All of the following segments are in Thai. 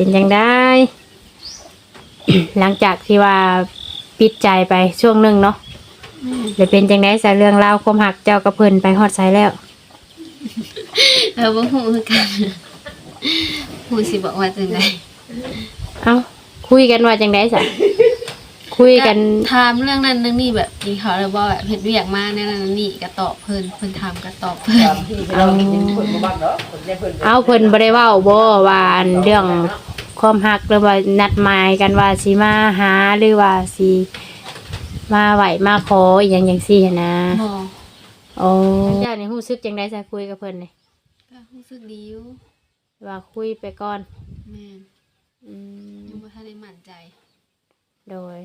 เป็นจังได้ หลังจากที่ว่าปิดใจไปช่วงหนึ่งเนาะเลยเป็นจังได้ใส่เรื่องราวความหักเจ้ากับเพิ่นไปฮอดไสแล้วเออบ่ฮู้คือกันฮู้สิบอกว่าจังได๋เอ้าคุยกันว่าจังได้สะ คุยกันถามเรื่องนั้นเรื่องนี้แบบกินข้าวแล้วบ่แบบเฮ็ดเวียกมาแนวนั้นนี่ก็ตอบเพิ่นเพิ่นถามก็ตอบเพิ่นเอาเอาเพิ่นบ่ได้เว้าบ่ว่าอันเรื่องความหักหรือว่านัดหมายกันว่าสิมาหาหรือว่าสิมาไหวมาขออหย่างจังซี่หั้นนะบ่โอ้เจ้านี่รู้สึกจังได๋ซะคุยกับเพิ่นนี่ก็รู้สึกดีอยู่ว่าคุยไปก่อนแม่นอืมยังบ่ทันได้มั่นใจ โดย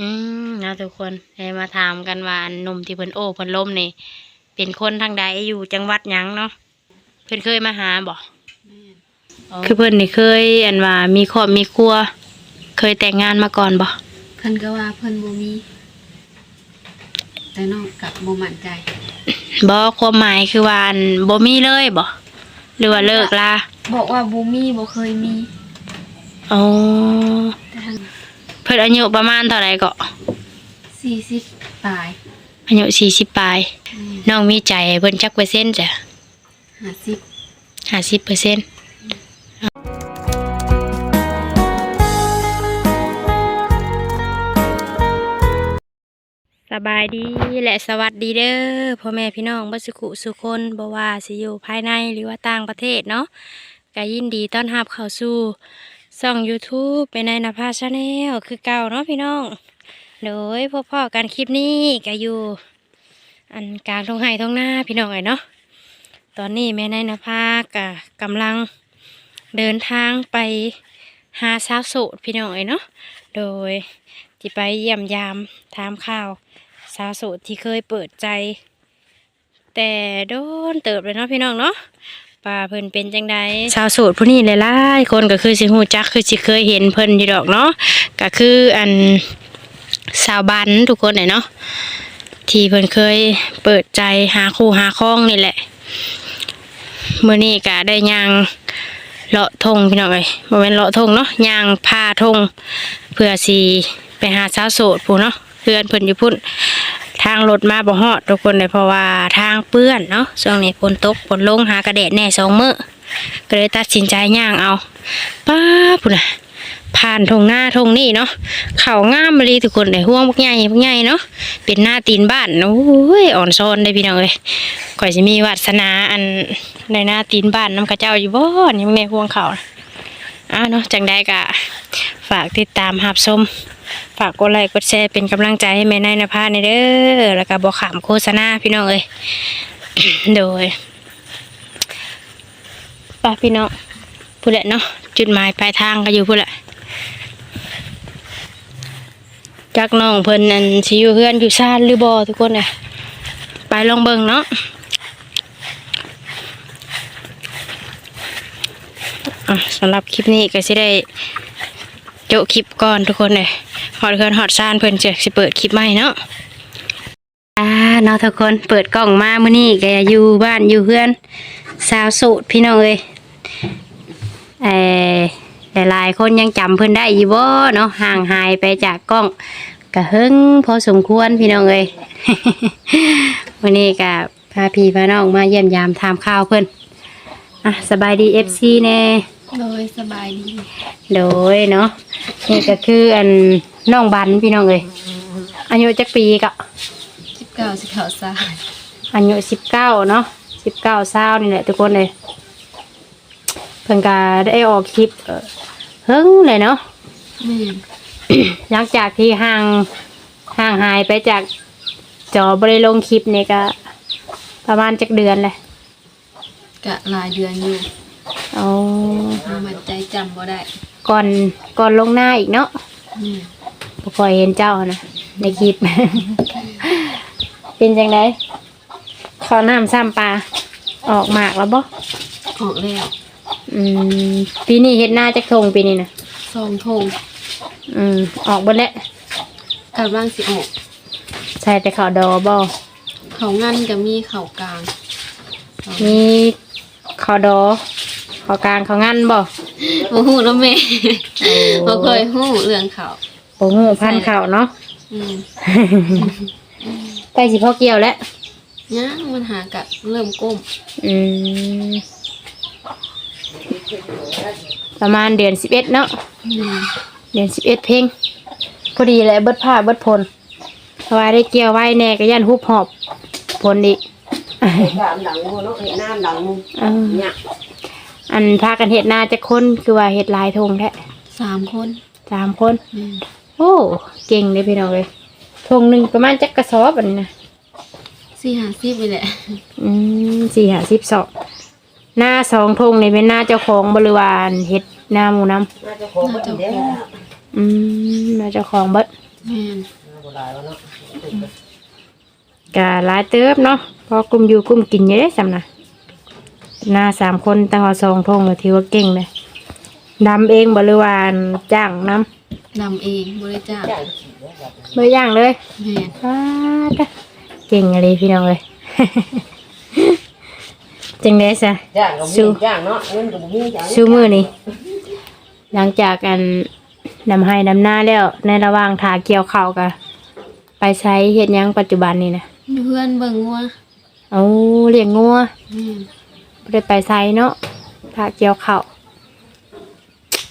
อืมนะทุกคนให้มาถามกันว่าอันหนุ่มที่เพิ่นโอ้เพิ่นล้มนี่เป็นคนทางใดอยู่จังหวัดหยังเนาะเพิ่นเคยมาหาบ่แม่นคือเพิ่นนี่เคย อันว่ามีครอบมีครัว เคยแต่งงานมาก่อนบ่เพิ่นก็ว่าเพิ่นบ่มี แต่น้องกับบ่มั่นใจบ่ความหมายคือว่าอันบ่มีเลยบ่หรือว่าเลิกลาบอกว่าบ่มีบ่เคยมีอ๋อแต่ทางเพิ่น อายุประมาณเท่าไหร่ก็40ปลายอายุ40ปลายน้องมีใจให้เพิ่นจักเปอร์เซ็นต์จ้ะ50 50เปอร์เซ็นต์สบายดีและสวัสดีเด้อพ่อแม่พี่น้องบัสุขุสุคนบ่ว่าสิอยู่ภายในหรือว่าต่างประเทศเนาะก็ยินดีต้อนรับเข้าสู่ ช่อง YouTube เป็นในนภาชาแนลคือเก่าเนาะพี่น้อง โดยพวกพ่อกันคลิปนี้ก็อยู่ อันกลางทงไห้ทงหน้าพี่น้องไอ้เนาะตอนนี้แม่นายนภากะกำลังเดินทางไปหาสาวโสดพี่น้องเอ้เนาะโดยที่ไปเยี่ยมยามถามข่าวสาวโสดที่เคยเปิดใจ แต่โดนเติบเลยเนาะพี่น้องเนาะ ป่าเพิ่นเป็นจังใดสาวโสดผู้นี้หลายๆคนก็คือสิฮู้จักคือสิเคยเห็นเพิ่นอยู่ดอกเนาะก็คืออันสาวบันทุกคนเลยเนาะที่เพิ่นเคยเปิดใจหาคู่หาครองนี่แหละมื่อนี้ก็ได้ยางเลาะทงพี่น้องเอ้ยบ่แม่นเลาะทงเนาะยางพาทงเพื่อสิไปหาสาวโสดผู้เนาะเพื่อนเพิ่นอยู่พุ่น ทางรถมาบ่ฮอดทุกคนเลยเพราะว่าทางเปื้อนเนาะช่วงนี้ฝนตกฝนลงหากระแดดแน่สองมื้อก็เลยตัดสินใจย่างเอาป้าพุ่นน่ะผ่านทงหน้าทงนี่เนาะเขางามมาลีทุกคนเลยห่วงบักใหญ่บักใหญ่เนาะเป็นหน้าตีนบ้านโอ้ยอ่อนซ้อนได้พี่น้องเอ้ยข่อยสิมีวาสนาอันในหน้าตีนบ้านน้ำกระเจ้าอยู่บ่นี่มึงในห่วงเขาน่ะ อ่าเนาะจังได้กะฝากติดตามหับชมฝากกดไลค์กดแชร์เป็นกำลังใจให้แม่นายนภาในเด้อแล้วก็บอกขามโฆษณาพี่น้องเอ้ยโดยไป้าพี่น้องพูดแหละเนาะจุดหมายปลายทางก็อยู่พูดแหละจักน้องเพิ่นนั่นสิอยู่เฮือนอยู่ซ่านหรือบ่ทุกคนเลยไปลองเบิ่งเนาะ อะสำหรับคลิปนี้ก็สิได้โจคลิปก่อนทุกคนเลยฮอดเพื่อนฮอดซ่านเพิ่นจะสิเปิดคลิปใหม่เนาะอ่าเนาะทุกคนเปิดกล่องมามื้อนี้ก็อยู่บ้านอยู่เพื่อนสาวโสดพี่น้องเอ้ยเอ่อหลายๆคนยังจำเพิ่นได้อยู่บ่เนาะห่างหายไปจากกล้องก็เฮิงพอสมควรพี่น้องเอ้ย วันนี้ก็พาพี่พาน้องมาเยี่ยมยามทามข้าวเพิ่นอะสบายดีเอฟซีแน่ โดยสบายดี โดยเนาะนี่ก็คืออันน้องบันพี่น้องเอ้ยอายุจักปีก็19สิเข้าซาอายุสิบเก้าเนาะสิบเก้าเศร้านี่แหละทุกคนเลยเพิ่นก็ได้ออกคลิปเอ่อเฮิงเลยเนาะแม่นหลังจากที่ห่างห่างหายไปจากจอบริลงคลิปนี่ก็ ประมาณจักเดือนเลยก็หลายเดือนอยู่ เอาบ่มั่นใจจำบ่ได้ก่อนก่อนลงหน้าอีกเนาะแม่นบ่ค่อยเห็นเจ้านะในคลิป เป็นจังไดข้าวน้ำซ้ำปลาออกหมากแล้วบ่ออกแล้วอืมปีนี้เฮ็ดหน้าจักทงปีนี้นะซองทงอืมออกเบิดแล้วกำลังสิออกใส่แต่ข้าวดอบ่เขางั้นก็มีเขากลาง มีข้าวดอ ข้าวกลางข้าวงั้นบ่แบ่ฮู้เนาะแม่บ่เคยฮู้เรื่องเขาโอ้โหพันข่าวเนาะอืมใกล้สิพ่อเกี่ยวแล้วย่างมันหากะเริ่มก้ม อืมประมาณเดือนสิบเอ็ดเนาะอืมเดือนสิบเอ็ดเพลงพอดีแหละเบิดผ้าเบิดพลเพราะว่าได้เกี่ยวไว้แน่ก็ยันฮุบหอบพลอีกถามหลังมูเนาะเห็นน้ำหลังมูเออเนี่ย อันพากันเห็ดนาจะคนคือว่าเห็ดหลายทงแท้สามคนสามคนแม่นโอ้เก่งเลยพี่น้องเลยทงหนึ่งประมาณจักกระสอบอันนี้นะสี่ห้าสิบนี่แหละอืมสี่หาสิบสองหน้าสองทงนี่เป็นหน้าเจ้าของบริวารเห็ดหน้าหมูน้น่าจะขอมาเด้อำอืมหน้าเจ้าของเบิดแม่นโบราณแล้วเนาะกะหลายเติบเนาะเพอกลุ่มอยู่กลุ่มกินเยอะสำนะ หน้าสามคนตั้งเอาสองทงก็ถือว่าเก่งเลยดำเองบริวารจ้างน้ดำเองบริจาคจ้างขี่แล้วแบบำไม่ย่างเลยแม่นว้าดะเก่งอะไรพี่น้องเลย จังได้ซะจ้างก็สู้มีจ้างเนาะเงินก็บ่มีจ้างชูมือนี่หลังจากกันนำให้นำหน้าแล้ว ในระหว่างถาเกี่ยวข้าวกะไปใช้เฮ็ดหยังปัจจุบันนี่นะเพื่อนเบิ่งงัวเอาเลี้ยงงัวแม่นบ่ ได้ไปใช้เนาะถาเกี่ยวข้าว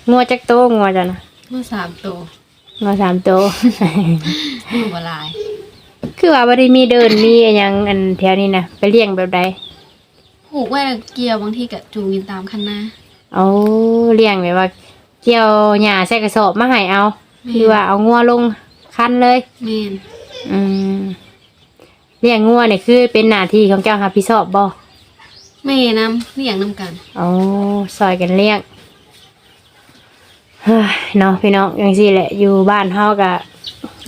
งัวจักโตงัวจ้ะนะงัวสามตัวงัวสามโตงัวบหลายคือว่าบ่ได้มีเดินมีอิหยังอันแถวนี้นะไปเลี้ยงแบบใดผูกไว้แล้วเกี่ยวบางทีก็จูงกินตามคันนาเอาเลี้ยงแบบว่า เกี่ยวหญ้าใส่กระสอบมาให้เอาหรือว่าเอางัวลงคันเลย แม่นอืมเลี้ยงงัวเนี่ยคือเป็นหน้าที่ของเจ้ารับผิดชอบบ่ แม่น้ำเลี้ยงน้ำกันอ๋อซอยกันเลี้ยงเฮ้ยเนาะพี่น้องอย่างสี่แหละ อยู่บ้านเฮากะ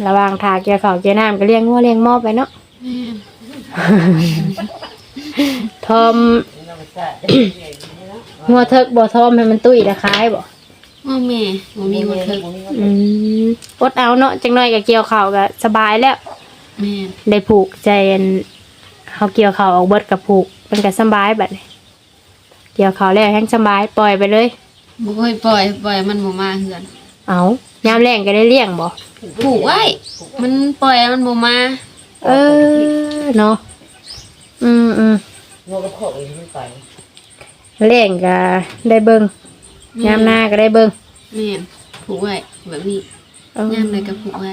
ระหว่างทางเกี่ยวข้าวเกี่ยวน้ำก็เลี้ยงงัวเลี้ยงหม้อไปเนาะแม่นทอมเราก็จ้างงัวเทิกบ่ทอมให้มันตุ้ยตะคายบ่งัวแม่บ่มีงัวเถิกอืมอดเอาเนาะจังน้อยก็เกี่ยวข้าวก็สบายแล้ว แม่นได้ผูกใจอันเฮาเกี่ยวข้าวออกเบิดกับผูก มันก็สบายบัดนี้เกี่ยวข้าวแล้วแห้งสบายปล่อยไปเลย บ่ค่อยปล่อยปล่อยมันบ่มาเฮือนเอายามแรงก็ได้เลี้ยงบ่ผูกไว้มันปล่อยมันบ่มาเออเนาะอืมอืมงัวก็ขออีกไม่ไปแรงก็ได้เบิ่งยามหน้าก็ได้เบิ่งแม่นผูกไว้แบบนี้เออยามใดก็ผูกไว้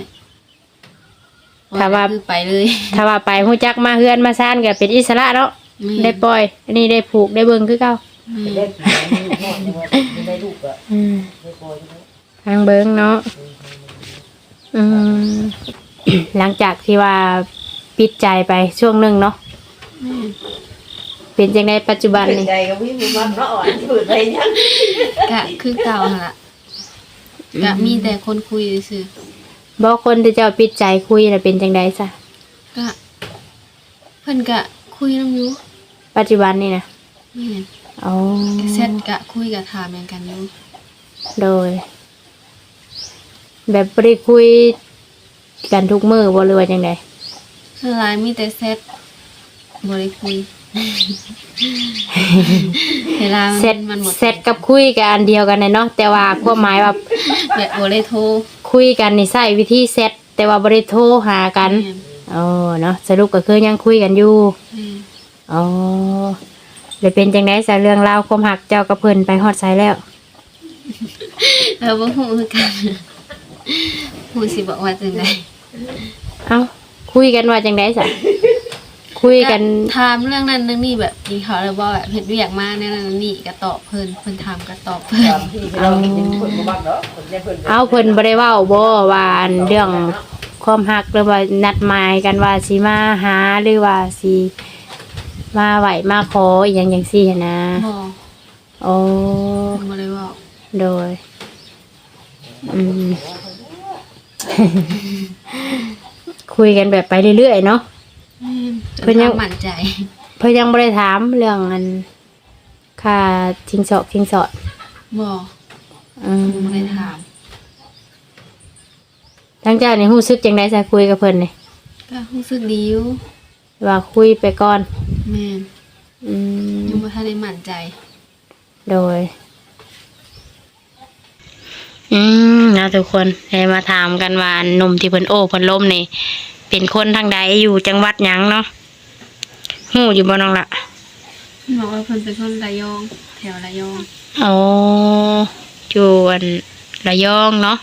ถ้าว่า คือไปเลย ถ้าว่าไปฮู้จักมาเฮือนมาซ่านก็เป็นอิสระเนาะแม่น ได้ปล่อย อันนี้ได้ผูกได้เบิ่งคือเก่าแม่นได้ผีได้หมดได้ได้ลูกก็อืมได้ปล่อยเนาะทางเบิ่งเนาะอืมหลังจากที่ว่าปิดใจไปช่วงหนึงเนาะแม่นเป็นจังไดปัจจุบันเป็นนี่ใจก็วิ่งมาเนาะอ่อนเปิดไปยังกะคือเก่าหั่นล่ะกะมีแต่คนคุยซื่อบ่คนที่เจ้าปิดใจคุยน่ะเป็นจังไดซะๆกะเพิ่นกะคุยนำอยู่ ปัจจุบันนี่นะแม่นอ๋อแชทกะคุยกับถามเหมือนกันอยู่โดย แบบบ่ได้คุยกันทุกมื้อบ่หรือว่าจังไดส่วนหลายมีแต่แชทบ่ได้คุย เวลาเซตมันหมดเซตกับคุยกันอันเดียวกันเลยเนาะแต่ว่าความหมายว่าแบบบ่ได้โทรคุยกันนี่ใช้วิธีเซตแต่ว่าบ่ได้โทรหากันแม่นอ๋อเนาะสรุปก็คือยังคุยกันอยู่ แม่น อ๋อเลยเป็นจังได๋ซะเรื่องราวความหักเจ้ากับเพิ่นไปฮอดไสแล้วเราบ่ฮู้คือกันฮู้สิบอกว่าจังไดเอ้าคุยกันว่าจังได๋ซะคุยกันถามเรื่องนั้นเรื่องนี้แบบกินข้าวแล้วบ่แบบเฮ็ดเวียกมาแนวนั้นอันนี่ก็ตอบเพิ่นเพิ่นถามก็ตอบเพิ่นตามที่เราเห็นเพิ่นบ่มักเนาะเพิ่นได้เพิ่นเอาเพิ่นบ่ได้เว้าบ่ว่าอันเรื่องความหักหรือว่านัดหมายกันว่าสิมาหาหรือว่าสิ มาไหวมาขออีหยังจังซี่หั้นนะ บ่โอ้เพิ่นบ่ได้เว้าโดย อืม คุยกันแบบไปเรื่อยๆเนาะแม่นเพิ่นยังจมั่นใจเพื่อยังไม่ได้ถามเรื่องอันค่าทิ้งสอบทิ้งสอดบ่อืมบ่ได้ถาม ทั้งเจ้านี่รู้สึกจังไดจะคุยกับเพิ่นนี่ก็รู้สึกดีอยู่ ว่าคุยไปก่อน แม่นอืม ยังบ่ทันได้มั่นใจ โดยะทุกคนเลยมาถามกันว่าหนุ่มที่เพิ่นโอ้เพิ่นล้มนี่ เป็นคนทางใดอยู่จังหวัดหยังเนาะฮู้อยู่บ่น้องละบอกว่าเพิ่นเป็นคนระยอง แถวระยองโอ้อยู่อันระยองเนาะ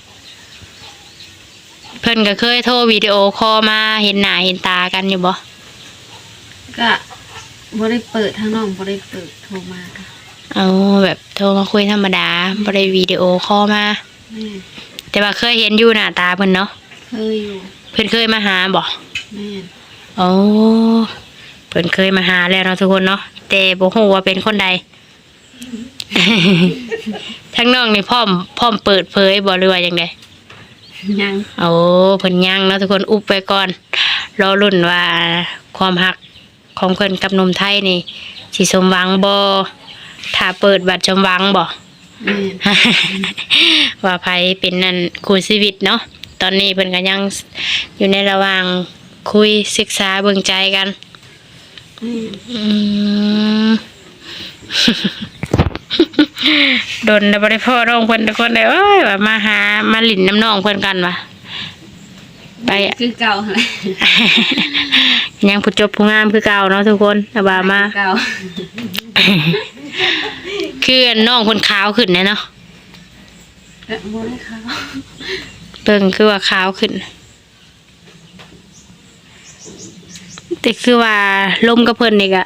เพิ่นก็เคยโทรวิดีโอคอลมาเห็นหน้าเห็นตากันอยู่บ่ ก็บ่ได้เปิดทางน้องบ่ได้เปิดโทรมาค่ะเอาแบบโทรมาคุยธรรมดาบ่ได้วิดีโอคอลมา แม่แต่ว่าเคยเห็นอยู่หน้าตาเพิ่นเนาะเคยอยู่เพิ่นเคยมาหาบ่แม่โอ้เพิ่นเคยมาหาแล้วเนาะทุกคนเนาะแต่บ่ฮู้ว่าเป็นคนใด ทั้งน้องนี่พร้อมพร้อมเปิดเผยบ่หรือว่าจังได ยัง โอ้เพิ่นยังเนาะทุกคนอุบไว้ก่อน รอรุ่นว่าความหัก ของเพิ่นกับหนมไทยนี่สิสมหวังบ่ถ้าเปิดบัตรสมหวังบ่แม่ว่าไผเป็นนั่นคู่ชีวิตเนาะตอนนี้เพิ่นก็ยังอยู่ในระหว่างคุยศึกษาเบิ่งใจกันแม่อืมโดนแล้วบ่ได้พ่อน้องเพิ่นทุกคนเลยเอ้ยว่ามาหามาหลินน้ำน้องเพิ่นกันว่ะไปอะคือเก่าหั่นแหละ ยังผู้จบผู้งามคือเก่าเนาะทุกคนแต่ว่ามาเก่าคือน้องคนขาวขึ้นแน่เนาะและบ่ได้เขาเบิ่งคือว่าขาวขึ้น แต่คือว่าลมกับเพิ่นนี่ก็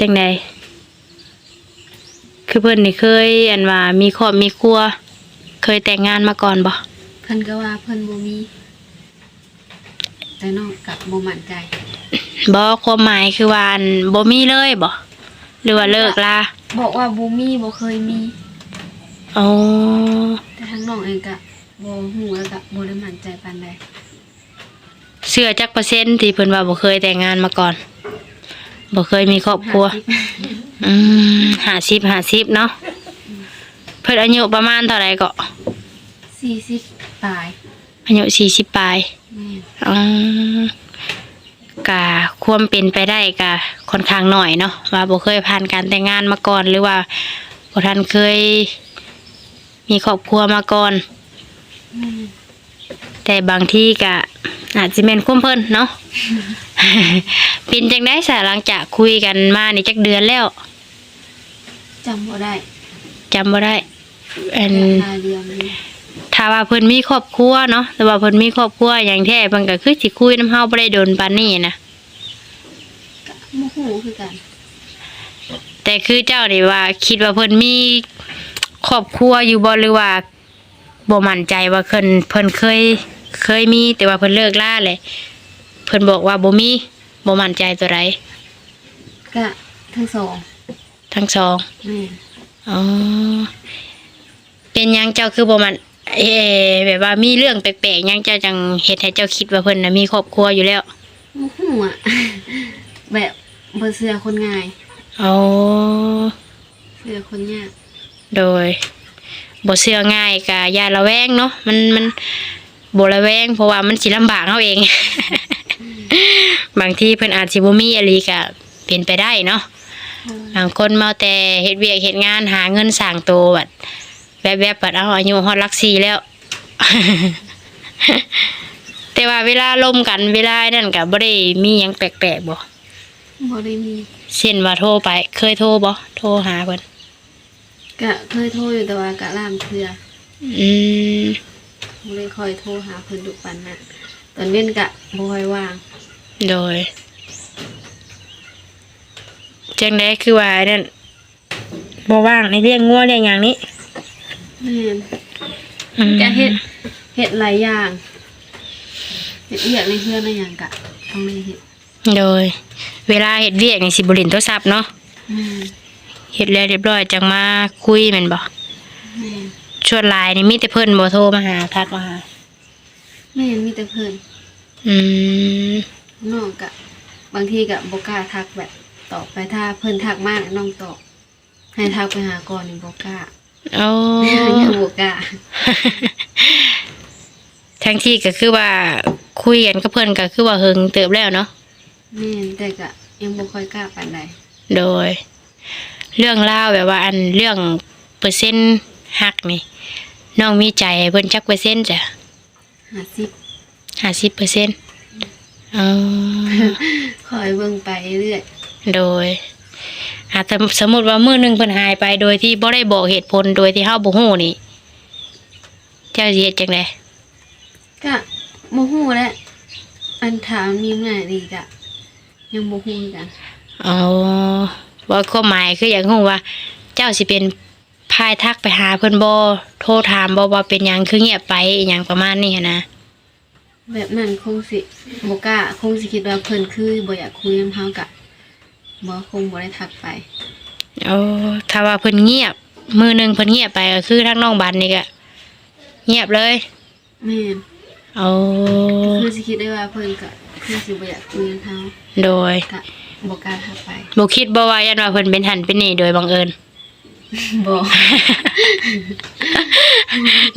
จังไดคือเพิ่นนี่เคยอันว่ามีครอบมีครัว เคยแต่งงานมาก่อนบ่เพิ่นก็ว่าเพิ่นบ่มี แต่น้องกับบ่มั่นใจบ่ความหมายคือว่าอันบ่มีเลยบ่หรือว่าเลิกลาบอกว่าบ่มีบ่เคยมี อ๋อ แต่ทางน้องเองก็บ่ฮู้แล้วก็บ่ได้มั่นใจปานใดเชื่อจักเปอร์เซ็นต์ที่เพิ่นว่าบ่เคยแต่งงานมาก่อนบ่เคยมีครอบครัว อืมห้าสิบห้าสิบเนาะเพิ่นอายุประมาณเท่าไหร่ก็40ปลายอายุสี่สิบปลาย แม่นอืมกะความเป็นไปได้กะค่อนข้างหน่อยเนาะว่าบ่เคยผ่านการแต่งงานมาก่อนหรือว่าบ่ทันเคย มีครอบครัวมาก่อนแม่นแต่บางที่กะ อาจจะเป็นคุ้มเพิ่นเนาะเป็นจังได้สาหลังจากคุยกันมานี่จักเดือนแล้วจำบ่ได้จำบ่ได้อันราคาเดียวนี้ ถ้าว่าเพิ่นมีครอบครัวเนาะแต่ว่าเพิ่นมีครอบครัวอย่างแท้เพิ่นก็คือสิคุยน้ำเฮาบ่ได้โดนปานนี้นะก็บ่ฮู้คือกัน แต่คือเจ้านี่ว่า คิดว่าเพิ่นมีครอบครัวอยู่บ่หรือว่าบ่มั่นใจว่าเพิ่นเพิ่นเคย เคยมี แต่ว่าเพิ่นเลิกลาเลยเพิ่นบอกว่าบ่มีบ่มั่นใจตัวใดก็ทั้งสองทั้งสองแม่นอ๋อเป็นหยังเจ้าคือบ่มัน เออแบบว่ามีเรื่องแปลกๆหยังเจ้าจังเฮ็ดให้เจ้าคิดว่าเพิ่นน่ะมีครอบครัวอยู่แล้วบ่ฮู้อะ แบบบ่เชื่อคนง่าย อ๋อเชื่อคนยากโดยบ่เชื่อง่ายกะอย่าระแวงเนาะมันมันบ่ระแวงเพราะว่ามันสิลำบากเฮาเอง บางทีเพิ่นอาจสิบ่มีอหลีก็เป็นไปได้เนาะบางคนเมาแต่เฮ็ดเวียกเฮ็ดงานหาเงินสร้างโตวบัด แวบๆบัดเอาอายุฮอดหลักสี่แล้ว แต่ว่าเวลาล่มกันเวลานั่นก็บ่ได้มีหยังแปลกๆบ่บ่ได้มีเช่นว่าโทรไป เคยโทรบ่โทรหาเพิ่นก็เคยโทรอยู่แต่ว่าก็ล่ามเทื่ออืมบ่ได้คอยโทรหาเพิ่นทุกวันน่ะตอนเว้นก็บ่ค่อยว่างโดยจังไดคือว่าไอ้นั่นบ่ว่างในเรื่องงัวเรื่องหยังนี้ แม่นอืมก็เฮ็ดเฮ็ดหลายอย่างเฮ็ดเวียกในเฮือนในหยังก็ต้องได้เฮ็ดโดย เวลาเฮ็ดเวียกนี่สิบ่เล่นโทรศัพท์เนาะแม่นเฮ็ดแล้วเรียบร้อยจังมาคุยแม่นบ่แม่นชวนไลน์นี่มีแต่เพิ่นบ่โทรมาหาทักมาหา แม่นมีแต่เพิ่นอืม น้องก็บางทีก็บ่กล้าทักแบบตอบไปถ้าเพิ่นทักมาน้องตอบให้ทักไปหาก่อนนี่บ่กล้า โอ้ยังบ่กล้าทั้งที่ก็คือว่าคุยกันกับเพิ่นก็คือว่าเฮิงเติบแล้วเนาะแม่นแต่ก็ยังบ่ค่อยกล้าปานใดโดย เรื่องราวแบบว่า อันเรื่องเปอร์เซ็นต์หักนี่น้องมีใจให้เพิ่นจักเปอร์เซ็นต์จ้ะหาสิบห้าสิบเปอร์เซ็นต์อ๋อคอยเบิ่งไปเรื่อยโดย อาจจะสมมติว่ามื้อหนึงเพิ่นหายไปโดยที่บ่ได้บอกเหตุผลโดยที่เฮาบ่ฮู้นี่ เจ้าสิเฮ็ดจังได๋ก็โมหูแหล้วอันถามมีเมื่อไหร่ดีกะยังโมหูคือกันอ๋อว่าความหมายคืออยากรู้ว่า เจ้าสิเป็นพายทักไปหาเพิ่นบ่โทรถามบ่ว่าเป็นหยังคือเงียบไปอหยังประมาณนี้หั้นนะแบบนั้นคงสิบกล้าคงสิคิดว่าเพิ่นคือบ่อยากคุยกับเฮากะ บ่คงบ่ได้ทักไปโอ้ถ้าว่าเพิ่นเงียบ มือหนึงเพิ่นเงียบไปก็คือทั้งน้องบันนี่ก็เงียบเลยแม่นโอ้คือสิคิดได้ว่าเพิ่นก็คือสิบ่อยากคุยกับเฮาโดยกะบ่กล้าทักไปบ่คิดบ่ว่ายันว่าเพิ่นเป็นหันเป็นนี่โดยบังเอิญ บ่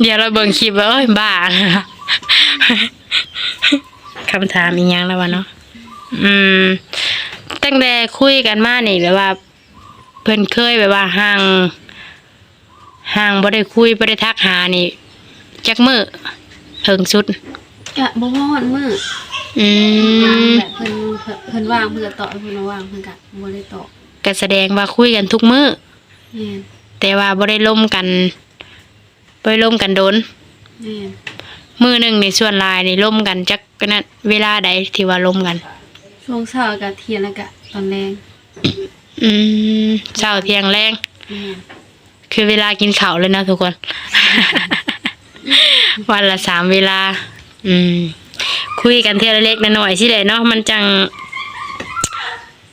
เดี๋ยวเราเบิ่งคลิปว่าเอ้ยบ้าคำถามอีกอย่างแล้ววะเนาะอืม ตั้งแต่คุยกันมานี่แบบว่า เพิ่นเคยแบบว่าห่างห่างบ่ได้คุยบ่ได้ทักหานี่จักมือถึงสุดกะบ่ฮอดมื้ออืมแบบเพิ่นเพิ่นเพิ่นว่างเพิ่นก็ตอบเพิ่นบ่ว่างเพิ่นก็บ่ได้ตอบก็แสดงว่าคุยกันทุกมื้อแม่นแต่ว่าบ่ได้ล่มกันบ่ได้ล่มกันโดนแม่นมือหนึ่งในส่วนหลายนี่ล่มกันจักก็นั้นเวลาใดที่ว่าล่มกัน ช่วงเช้าก็เที่ยงแล้วก็ตอนแรงอืมเช้าเที่ยงแรง แม่นคือเวลากินข้าวเลยนะทุกคน วันละสามเวลา อืม คุยกันเท่าเล็กๆน้อยๆสิเลยเนาะมันจัง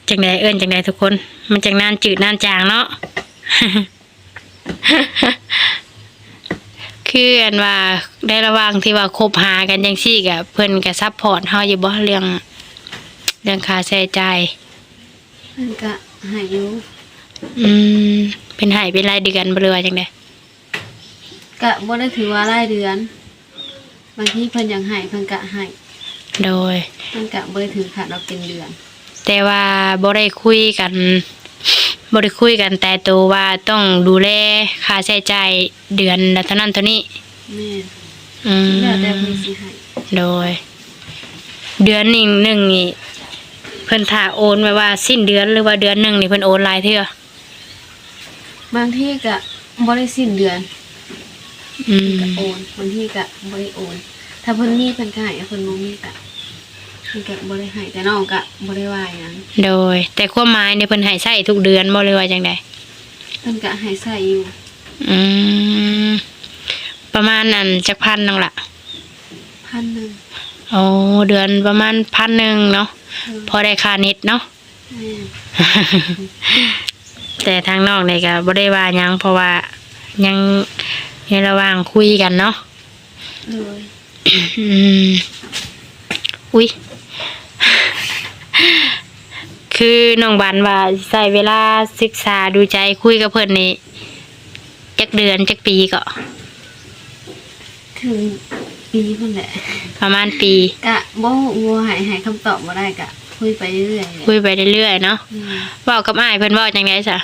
จังใดเอิ้นจังใดทุกคน มันจังนานจืดนานจางเนาะ คืออันว่าได้ระหว่างที่ว่าคบหากันจังซี่กับเพิ่นก็ซัพพอร์ตเฮาอยู่บ่เรื่อง เรื่องค่าใช้จ่ายเพิ่นก็ให้อยู่อืมเป็นให้เป็นรายเดือนบ่หรือว่าจังไดก็บ่ได้ถือว่ารายเดือน บางทีเพิ่นอยากให้เพิ่นก็ให้โดยเพิ่นก็บ่ได้ถือขาดเราเป็นเดือน แต่ว่าบ่ได้คุยกันบ่ได้คุยกันแต่ตัวว่าต้องดูแลค่าใช้จ่ายเดือนละเท่านั้นเท่านี้แม่นอืมแล้วแต่เพิ่นสิให้โดย เดือนหนึ่งหนึ่งนี่ เพิ่นถ้าโอนไว้ว่าสิ้นเดือนหรือว่าเดือนหนึ่งนี่เพิ่นโอนหลายเทื่อบางทีก็บ่ได้สิ้นเดือนอืมก็โอนบางทีก็บ่ได้โอน ถ้าเพิ่นมีเพิ่นก็ให้เพิ่นบ่มีก็เพิ่นก็บ่ได้ให้แต่น้องก็บ่ได้ว่าหยังโดย แต่ความหมายนี่เพิ่นให้ใช้ทุกเดือนบ่เลยว่าจังไดเพิ่นก็ให้ใส่อยู่ อืมประมาณนั้นจักพันนึงล่ะพันหนึงโอ้เดือนประมาณพันหนึ่งเนาะเออ พอได้ค่าเน็ตเนาะแม่นแต่ทางนอกเนี่ยก็บ่ได้ว่าหยังเพราะว่ายังในระหว่างคุยกันเนาะเลยอืมอุ้ยคือน้องบันว่าใส่เวลาศึกษาดูใจคุยกับเพิ่นนี่จักเดือนจักปีก็ถึง ปีเพิ่นแหละประมาณปี กะบ่บ่ให้ให้คำตอบบ่ได้กะ คุยไปเรื่อยๆแหละคุยไปเรื่อยๆเนาะอืมเว้ากับอ้ายเพิ่นเว้าจังได๋ซะ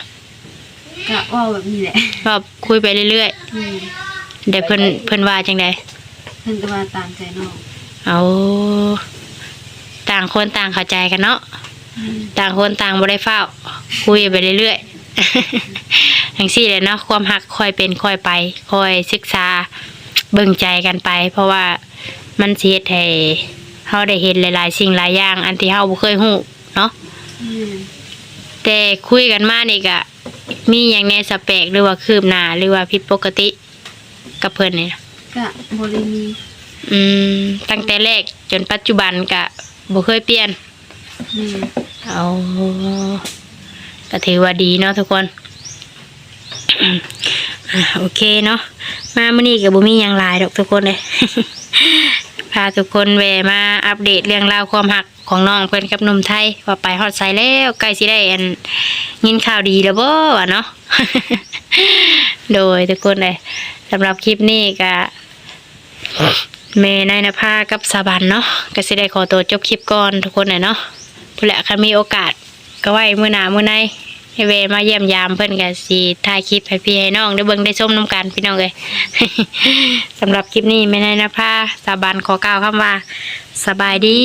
กะเว่าแบบนี้แหละเว้าคุยไปเรื่อยอืมๆเดี๋ยวเพิ่นเพิ่นว่าจังไดเพิ่นก็ว่าตามใจน้องเอาต่างคนต่างเข้าใจกันเนาะ อืมต่างคนต่างบ่ได้เฝ้า คุยไปเรื่อยๆ ทั้งสี่เลยเนาะความหักคอยเป็นคอยไปคอยศึกษา เบิ่งใจกันไป เพราะว่ามันสิเฮ็ดให้เฮาได้เห็นหลายๆ สิ่งหลายอย่าง อันที่เฮาบ่เคยฮู้เนาะอืมแต่คุยกันมานี่ก็มีหยังในสเปกหรือว่าคืบหน้าหรือว่าผิดปกติ กับเพิ่นนี่นะกะบ่ได้มีอืม ตั้งแต่แรกจนปัจจุบันก็บ่เคยเปลี่ยนแม่เอาก็ถือว่าดีเนาะทุกคน อะโอเคเนาะ มามื่อนี้กับบุมีหยังหลายดอกทุกคนเลย พาทุกคนแวะมาอัปเดตเรื่องราวความหักของน้องเพื่อนกับหนุ่มไทยว่าไปฮอดใส่แล้วใกล้สิได้อันยินข่าวดีแล้วบ่วะเนาะ โดยทุกคนเลยสำหรับคลิปนี้ก็เมย์นายนภากับสาบันเนาะก็สิได้ขอตัวจบคลิปก่อนทุกคนเลยเนาะพู้นแหละคันมีโอกาสก็ไว้มื้อหน้ามื้อใน ให้เวมาเยี่ยมยามเพิ่นกันสิถ่ายคลิปให้พี่ให้น้องได้เบิ่งได้ชมนํกันพี่น้องเลย สำหรับคลิปนี้แม่นายนภาสาบานขอกล่าวคำว่า สบายดี